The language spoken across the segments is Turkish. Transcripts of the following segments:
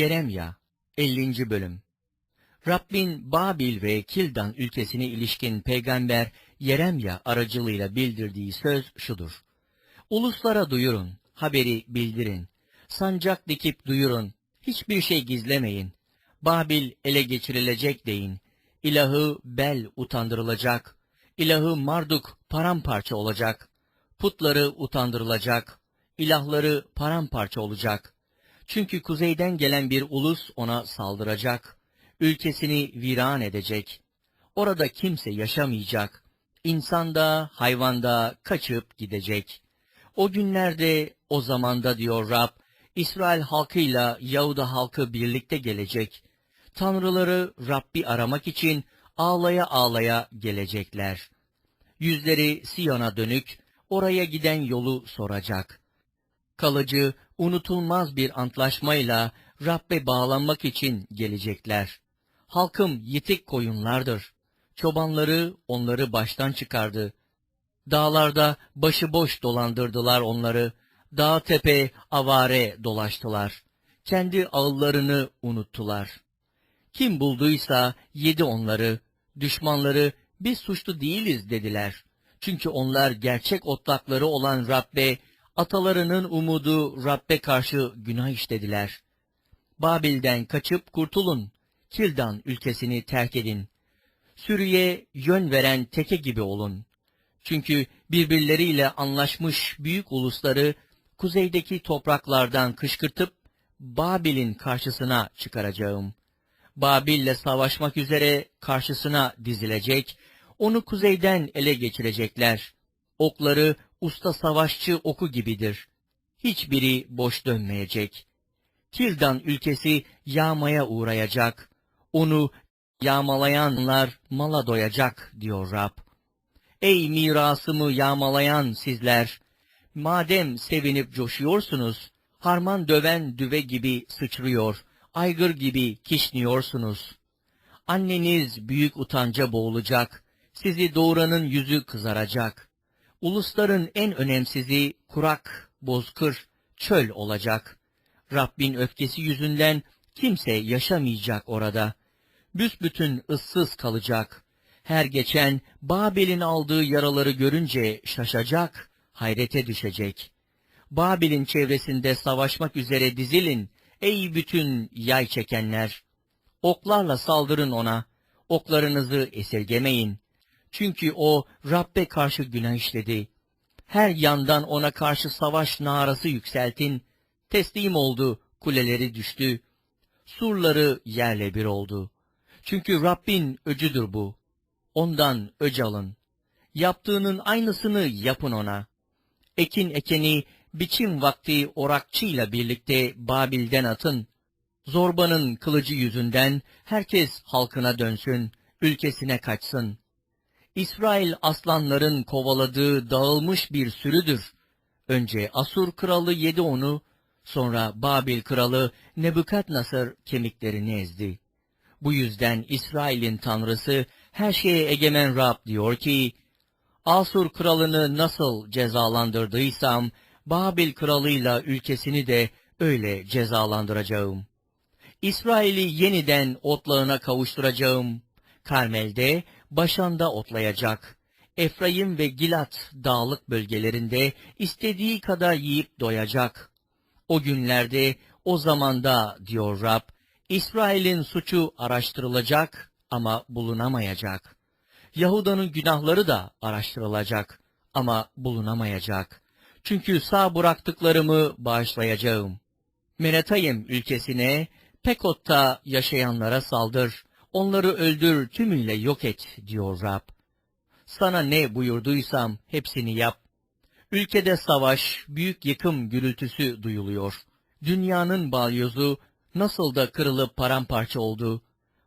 Yeremya 50. Bölüm Rabbin Babil ve Kildan ülkesine ilişkin peygamber Yeremya aracılığıyla bildirdiği söz şudur. Uluslara duyurun, haberi bildirin. Sancak dikip duyurun, hiçbir şey gizlemeyin. Babil ele geçirilecek deyin. İlahı Bel utandırılacak. İlahı Marduk paramparça olacak. Putları utandırılacak. İlahları paramparça olacak. Çünkü kuzeyden gelen bir ulus ona saldıracak. Ülkesini viran edecek. Orada kimse yaşamayacak. İnsan da, hayvan da kaçıp gidecek. O günlerde, o zamanda diyor Rab, İsrail halkıyla Yahuda halkı birlikte gelecek. Tanrıları Rabbi aramak için ağlaya ağlaya gelecekler. Yüzleri Siyon'a dönük, oraya giden yolu soracak. Kalıcı, unutulmaz bir antlaşmayla Rabbe bağlanmak için gelecekler. Halkım yitik koyunlardır. Çobanları onları baştan çıkardı. Dağlarda başıboş dolandırdılar onları. Dağ tepe avare dolaştılar. Kendi ağıllarını unuttular. Kim bulduysa yedi onları. Düşmanları biz suçlu değiliz dediler. Çünkü onlar gerçek otlakları olan Rabbe, atalarının umudu Rabbe karşı günah işlediler. Babil'den kaçıp kurtulun. Kildan ülkesini terk edin. Sürüye yön veren teke gibi olun. Çünkü birbirleriyle anlaşmış büyük ulusları kuzeydeki topraklardan kışkırtıp Babil'in karşısına çıkaracağım. Babil'le savaşmak üzere karşısına dizilecek, onu kuzeyden ele geçirecekler. Okları usta savaşçı oku gibidir. Hiçbiri boş dönmeyecek. Kildan ülkesi yağmaya uğrayacak. Onu yağmalayanlar mala doyacak diyor Rab. Ey mirasımı yağmalayan sizler! Madem sevinip coşuyorsunuz, harman döven düve gibi sıçrıyor, aygır gibi kişniyorsunuz. Anneniz büyük utanca boğulacak, sizi doğuranın yüzü kızaracak. Ulusların en önemsizi kurak, bozkır, çöl olacak. Rabbin öfkesi yüzünden kimse yaşamayacak orada. Büsbütün ıssız kalacak. Her geçen Babil'in aldığı yaraları görünce şaşacak, hayrete düşecek. Babil'in çevresinde savaşmak üzere dizilin, ey bütün yay çekenler. Oklarla saldırın ona, oklarınızı esirgemeyin. Çünkü o Rabbe karşı günah işledi. Her yandan ona karşı savaş narası yükseltin. Teslim oldu, kuleleri düştü. Surları yerle bir oldu. Çünkü Rabbin öcüdür bu. Ondan öc alın. Yaptığının aynısını yapın ona. Ekin ekeni, biçim vakti orakçıyla birlikte Babil'den atın. Zorbanın kılıcı yüzünden herkes halkına dönsün, ülkesine kaçsın. İsrail aslanların kovaladığı dağılmış bir sürüdür. Önce Asur kralı yedi onu, sonra Babil kralı Nebukadnasır kemiklerini ezdi. Bu yüzden İsrail'in tanrısı her şeye egemen Rab diyor ki, Asur kralını nasıl cezalandırdıysam, Babil kralıyla ülkesini de öyle cezalandıracağım. İsrail'i yeniden otlağına kavuşturacağım. Karmel'de, Başan'da otlayacak. Efraim ve Gilat dağlık bölgelerinde istediği kadar yiyip doyacak. O günlerde, o zamanda diyor Rab, İsrail'in suçu araştırılacak ama bulunamayacak. Yahuda'nın günahları da araştırılacak ama bulunamayacak. Çünkü sağ bıraktıklarımı bağışlayacağım. Menetayim ülkesine, Pekot'ta yaşayanlara saldır, onları öldür tümüyle yok et diyor Rab. Sana ne buyurduysam hepsini yap. Ülkede savaş, büyük yıkım gürültüsü duyuluyor. Dünyanın balyozu nasıl da kırılıp paramparça oldu.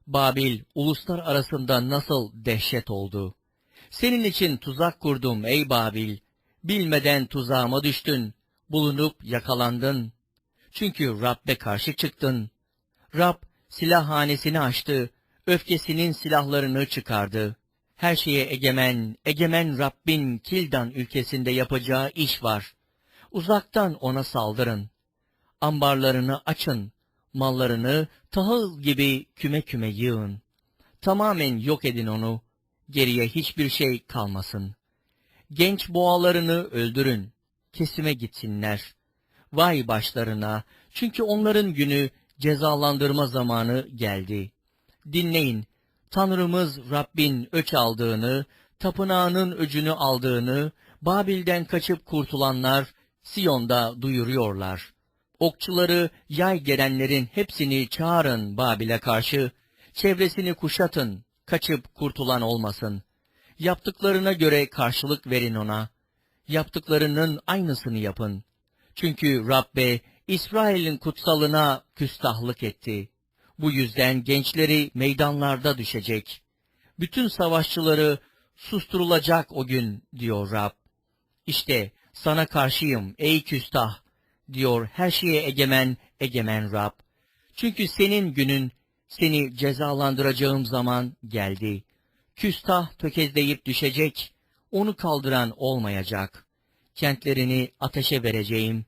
Babil uluslar arasında nasıl dehşet oldu. Senin için tuzak kurdum ey Babil. Bilmeden tuzağıma düştün. Bulunup yakalandın. Çünkü Rab'be karşı çıktın. Rab silahhanesini açtı. Öfkesinin silahlarını çıkardı. Her şeye egemen, egemen Rabbin Kildan ülkesinde yapacağı iş var. Uzaktan ona saldırın. Ambarlarını açın. Mallarını tahıl gibi küme küme yığın. Tamamen yok edin onu. Geriye hiçbir şey kalmasın. Genç boğalarını öldürün. Kesime gitsinler. Vay başlarına. Çünkü onların günü cezalandırma zamanı geldi. Dinleyin. Tanrımız Rabbin öç aldığını, tapınağının öcünü aldığını, Babil'den kaçıp kurtulanlar Siyon'da duyuruyorlar. Okçuları yay gelenlerin hepsini çağırın Babil'e karşı, çevresini kuşatın, kaçıp kurtulan olmasın. Yaptıklarına göre karşılık verin ona. Yaptıklarının aynısını yapın. Çünkü Rabbe İsrail'in kutsalına küstahlık etti. Bu yüzden gençleri meydanlarda düşecek. Bütün savaşçıları susturulacak o gün diyor Rab. İşte sana karşıyım ey küstah diyor her şeye egemen egemen Rab. Çünkü senin günün seni cezalandıracağım zaman geldi. Küstah tökezleyip düşecek, onu kaldıran olmayacak. Kentlerini ateşe vereceğim.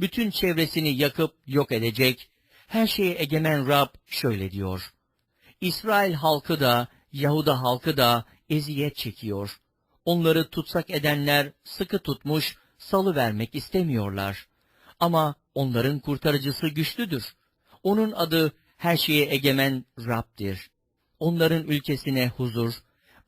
Bütün çevresini yakıp yok edecek. Her şeye egemen Rab şöyle diyor. İsrail halkı da, Yahuda halkı da eziyet çekiyor. Onları tutsak edenler sıkı tutmuş, salı vermek istemiyorlar. Ama onların kurtarıcısı güçlüdür. Onun adı her şeye egemen Rab'dir. Onların ülkesine huzur,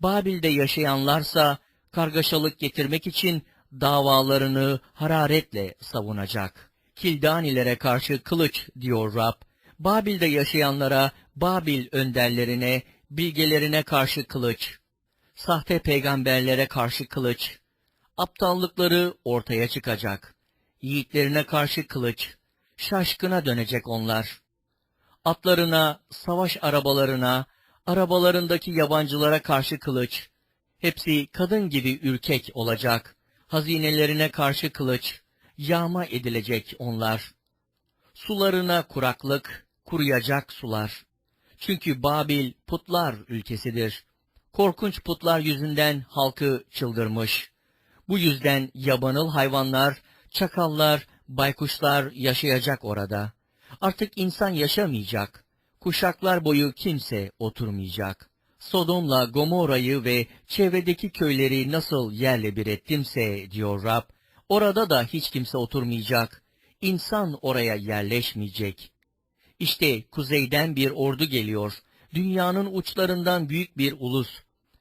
Babil'de yaşayanlarsa kargaşalık getirmek için davalarını hararetle savunacak. Kildanilere karşı kılıç diyor Rab. Babil'de yaşayanlara, Babil önderlerine, bilgelerine karşı kılıç. Sahte peygamberlere karşı kılıç. Aptallıkları ortaya çıkacak. Yiğitlerine karşı kılıç. Şaşkına dönecek onlar. Atlarına, savaş arabalarına, arabalarındaki yabancılara karşı kılıç. Hepsi kadın gibi ürkek olacak. Hazinelerine karşı kılıç. Yağma edilecek onlar. Sularına kuraklık, kuruyacak sular. Çünkü Babil putlar ülkesidir. Korkunç putlar yüzünden halkı çıldırmış. Bu yüzden yabanıl hayvanlar, çakallar, baykuşlar yaşayacak orada. Artık insan yaşamayacak. Kuşaklar boyu kimse oturmayacak. Sodom'la Gomorra'yı ve çevredeki köyleri nasıl yerle bir ettimse diyor Rab, orada da hiç kimse oturmayacak. İnsan oraya yerleşmeyecek. İşte kuzeyden bir ordu geliyor. Dünyanın uçlarından büyük bir ulus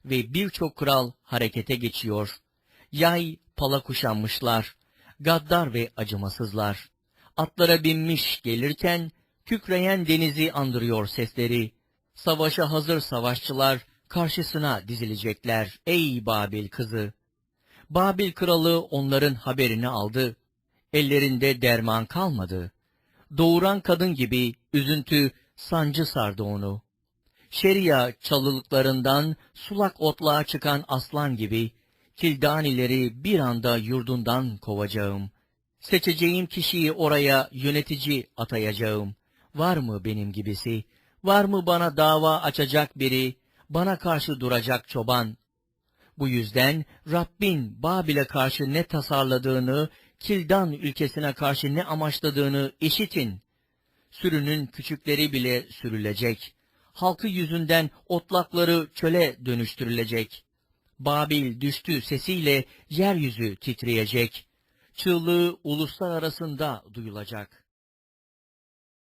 ve birçok kral harekete geçiyor. Yay pala kuşanmışlar. Gaddar ve acımasızlar. Atlara binmiş gelirken kükreyen denizi andırıyor sesleri. Savaşa hazır savaşçılar karşısına dizilecekler ey Babil kızı. Babil kralı onların haberini aldı. Ellerinde derman kalmadı. Doğuran kadın gibi üzüntü, sancı sardı onu. Şeria çalılıklarından sulak otluğa çıkan aslan gibi Kildanileri bir anda yurdundan kovacağım. Seçeceğim kişiyi oraya yönetici atayacağım. Var mı benim gibisi? Var mı bana dava açacak biri? Bana karşı duracak çoban? Bu yüzden Rabbin Babil'e karşı ne tasarladığını, Kildan ülkesine karşı ne amaçladığını işitin. Sürünün küçükleri bile sürülecek. Halkı yüzünden otlakları çöle dönüştürülecek. Babil düştü sesiyle yeryüzü titreyecek. Çığlığı uluslar arasında duyulacak.